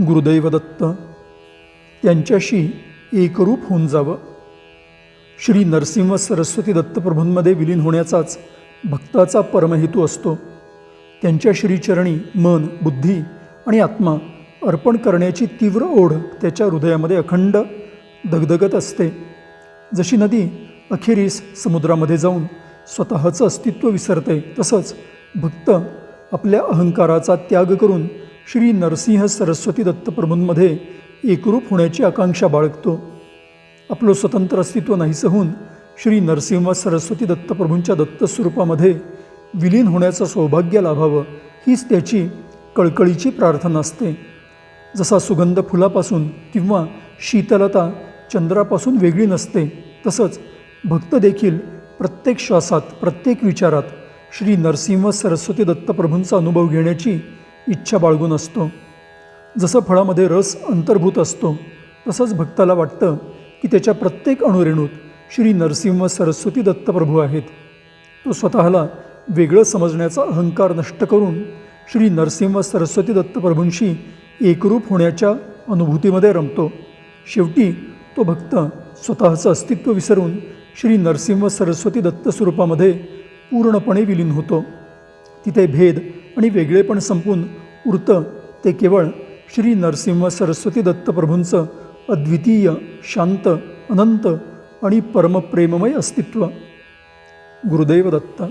गुरुदैवदत्त त्यांच्याशी एकरूप होऊन जावं. श्री नरसिंह सरस्वती दत्तप्रभूंमध्ये विलीन होण्याचाच भक्ताचा परमहेतू असतो. त्यांच्या श्रीचरणी मन बुद्धी आणि आत्मा अर्पण करण्याची तीव्र ओढ त्याच्या हृदयामध्ये अखंड दगदगत असते. जशी नदी अखेरीस समुद्रामध्ये जाऊन स्वतःचं अस्तित्व विसरते तसंच भक्त आपल्या अहंकाराचा त्याग करून श्री नरसिंह सरस्वती दत्तप्रभूंमध्ये एकरूप होण्याची आकांक्षा बाळगतो. आपलं स्वतंत्र अस्तित्व नाहीसं होऊन श्री नरसिंह सरस्वती दत्तप्रभूंच्या दत्तस्वरूपामध्ये विलीन होण्याचं सौभाग्य लाभावं हीच त्याची कळकळीची प्रार्थना असते. जसा सुगंध फुलापासून किंवा शीतलता चंद्रापासून वेगळी नसते तसंच भक्त देखील प्रत्येक श्वासात प्रत्येक विचारात श्री नरसिंह सरस्वती दत्तप्रभूंचा अनुभव घेण्याची इच्छा बाळगून असतो. जसं फळामध्ये रस अंतर्भूत असतो तसंच भक्ताला वाटतं की त्याच्या प्रत्येक अणुरेणूत श्री नरसिंह सरस्वती दत्तप्रभू आहेत. तो स्वतःला वेगळं समजण्याचा अहंकार नष्ट करून श्री नरसिंह सरस्वती दत्तप्रभूंशी एकरूप होण्याच्या अनुभूतीमध्ये रमतो. शेवटी तो भक्त स्वतःचं अस्तित्व विसरून श्री नरसिंह सरस्वती दत्त स्वरूपामध्ये पूर्णपणे विलीन होतो. तिथे भेद आणि वेगळेपण संपून उरतं ते केवळ श्री नरसिंह सरस्वती दत्तप्रभूंचं अद्वितीय शांत अनंत आणि परमप्रेममय अस्तित्व. गुरुदैव दत्त.